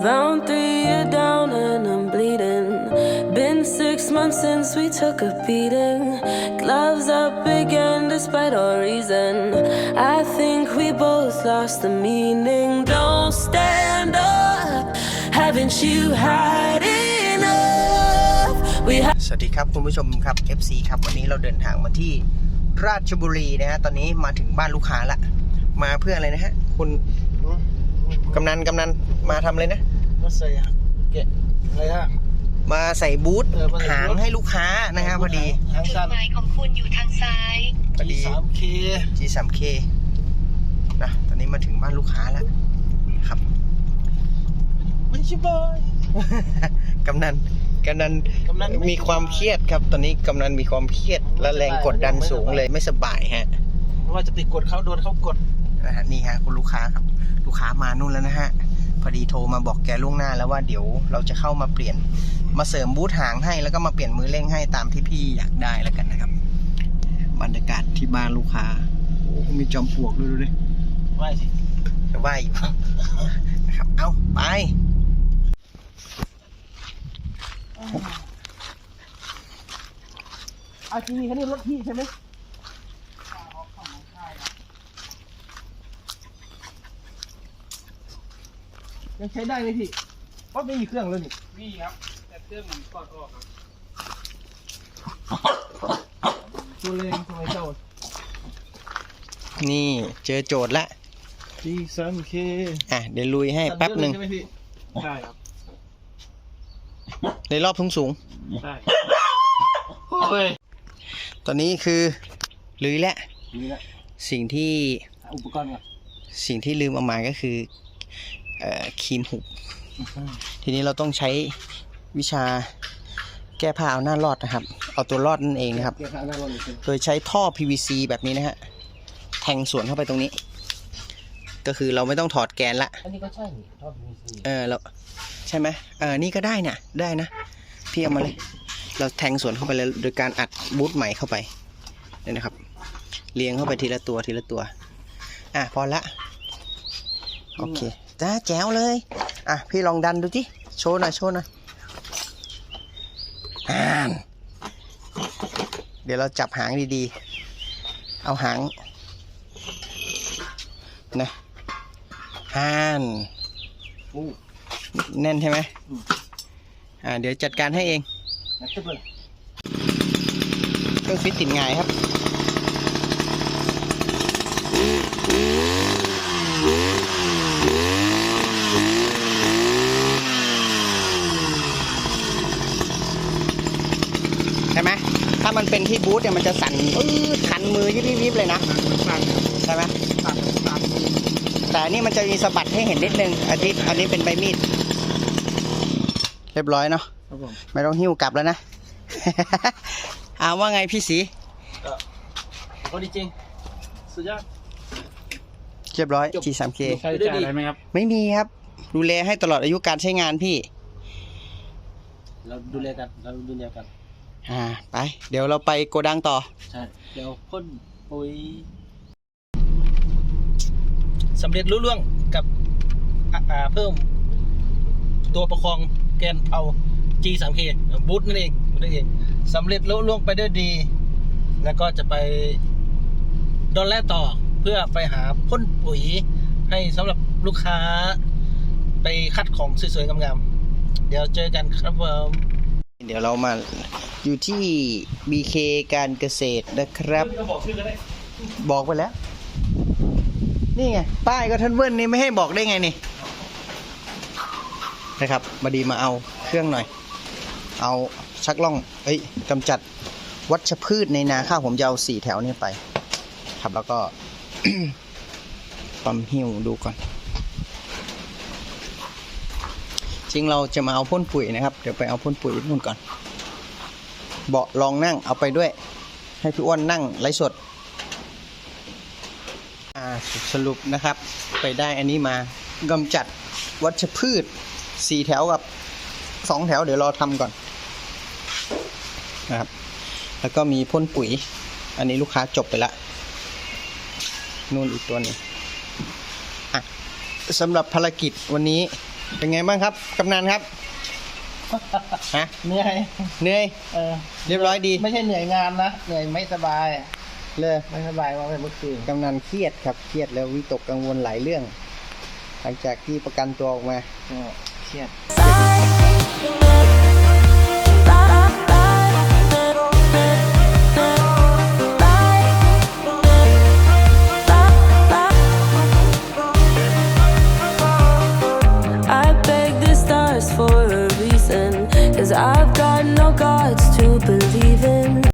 Round three, you're down and I'm bleeding. Been six months since we took a beating. Gloves up again despite all reason. I think we both lost the meaning. Don't stand up. Haven't you had enough? We have. สวัสดีครับคุณผู้ชมครับ FC ครับวันนี้เราเดินทางมาที่ราชบุรีนะฮะตอนนี้มาถึงบ้านลูกค้าละ มาเพื่ออะไรนะฮะคุณกำนันกำนัน มาทำอะไรนะ มาใส่เกะอะไรฮะ มาใส่บูธเออมาใส่หางบูธให้ลูกค้านะฮะพอดีทางจุสั้ดนหมายของคุณอยู่ทางซ้าย พอดีสามเค G3K นะตอนนี้มาถึงบ้านลูกค้าแล้วครับไม่ใช่บอย กำนันกำนันกำนันไม่มีความเครียดครับ ตอนนี้กำนันมีความเครียดและแรงกดดันสูงเลยไม่สบายฮะไม่ว่าจะติดกดเขาโดนเขากดนะฮะนี่ฮะคุณลูกค้าครับ ลูกค้ามานู่นแล้วนะฮะ พอดีโทรมาบอกแกล่วงหน้าแล้วว่าเดี๋ยวเราจะเข้ามาเปลี่ยนมาเสริมบูทหางให้แล้วก็มาเปลี่ยนมือเร่งให้ตามที่พี่อยากได้แล้วกันนะครับ บรรยากาศที่บ้านลูกค้าโอ้มีจอมปลวกด้วยดูดิไม่สิจะว่าอยู่นะครับเอาไปอาจีคันนี้รถพี่ใช่ไหม ยังใช้ได้ไหมพี่เพราะไม่มีเครื่องแล้วนี่นี่ครับ แต่เครื่องมันกอดออกครับตัวแรงทำไมเจ้านี่เจอโจทย์ละจีสามเคอะเดี๋ยวลุยให้แป๊บหนึ่งใช่ไหมพี่ใช่ครับในรอบสูงสูงใช่เฮ้ยๆตอนนี้คือลุยแล้วนี่แหละสิ่งที่อุปกรณ์ก่อนสิ่งที่ลืมเอามาก็คือเอ่อ ครีมหุบทีนี้เราต้องใช้วิชาแก้ผ้าเอาหน้ารอดนะครับ เอาตัวรอดนั่นเองนะครับเกียร์ขาหน้ารถเลยสิโดยใช้ท่อ PVC แบบนี้นะฮะ แทงสวนเข้าไปตรงนี้ ก็คือเราไม่ต้องถอดแกนละ อันนี้ก็ใช่นี่ทอดมีซีเออเราใช่ไหมเออนี่ก็ได้เนี่ยได้นะ พี่เอามาเลย เราแทงสวนเข้าไปเลย โดยการอัดบูทใหม่เข้าไปเนี่ยนะครับเรียงเข้าไปทีละตัวทีละตัว อะพอละ โอเค จ้าแจ๋วเลย อะ พี่ลองดันดูจิโชว์หน่อยโชว์หน่อยอ่านเดี๋ยวเราจับหางดีๆ เอาหางนะอ่านแน่นใช่ไหมอ่า เดี๋ยวจัดการให้เองเลยเครื่องฟิตติดง่ายครับ ใช่ไหม ถ้ามัน เป็นที่บูธเนี่ยมันจะสั่นปื๊ดคันมือยิบยิบยิบเลยนะใช่ไหมตัดตัดแต่อันนี้มันจะมีสะบัดให้เห็นนิดนึงอันนี้อันนี้เป็นใบมีด เรียบร้อยเนาะครับผมไม่ต้องหิ้วกลับแล้วนะอาว่าไงพี่สีก็ดีจริง สุดยอดเรียบร้อยจบ G3K ใช้จ่ายอะไรไหมครับ ไม่มีครับ ดูแลให้ตลอดอายุการใช้งานพี่ เราดูแลกัน เราดูแลกัน อ่าไป เดี๋ยวเราไปโกดังต่อ ใช่เดี๋ยวพ่นปุ๋ยสำเร็จรู้เรื่องกับอ่าอ่าเพิ่ม ตัวประคองแกนเอา G3K บูทนั่นเองบูทนั่นเองสำเร็จรู้ล่วงไปได้ดี แล้วก็จะไปดอลแลต่อเพื่อไปหาพ่นปุ๋ยให้สำหรับลูกค้าไปคัดของสวยๆงามๆเดี๋ยวเจอกันครับผม เดี๋ยวเรามา อยู่ที่ BK การเกษตรนะครับบอกชื่อก็ได้บอกไปแล้ว นี่ไง ป้ายก็ท่านเวิร์นนี่ไม่ให้บอกได้ไงนี่ นะครับมาดีมาเอาเครื่องหน่อย เอาชักล่อง เอ้ยกำจัดวัชพืชในนาข้าวผมจะเอาสี่แถวนี้ไป ครับแล้วก็ปั๊มหิวดูก่อน จริงเราจะมาเอาพ่นปุ๋ยนะครับ เดี๋ยวไปเอาพ่นปุ๋ยนู่นก่อน เบาะรองนั่งเอาไปด้วย ให้พี่อ้วนนั่งไลฟ์สดสรุปนะครับ ไปได้อันนี้มากำจัดวัชพืชสี่แถวกับสองแถวเดี๋ยวรอทำก่อนนะครับ แล้วก็มีพ่นปุ๋ย อันนี้ลูกค้าจบไปละนู่นอีกตัวหนึงอะสำหรับภารกิจวันนี้เป็นไงบ้างครับ กำนันครับ ฮะเหนื่อยเหนื่อยเออเรียบร้อยดีไม่ใช่เหนื่อยงานนะเหนื่อยไม่สบายเลยไม่สบายว่าไปเมื่อคืนกำนันเครียดครับเครียดแล้ววิตกกังวลหลายเรื่อง หลังจากที่ประกันตัวออกมาก็เครียด Side,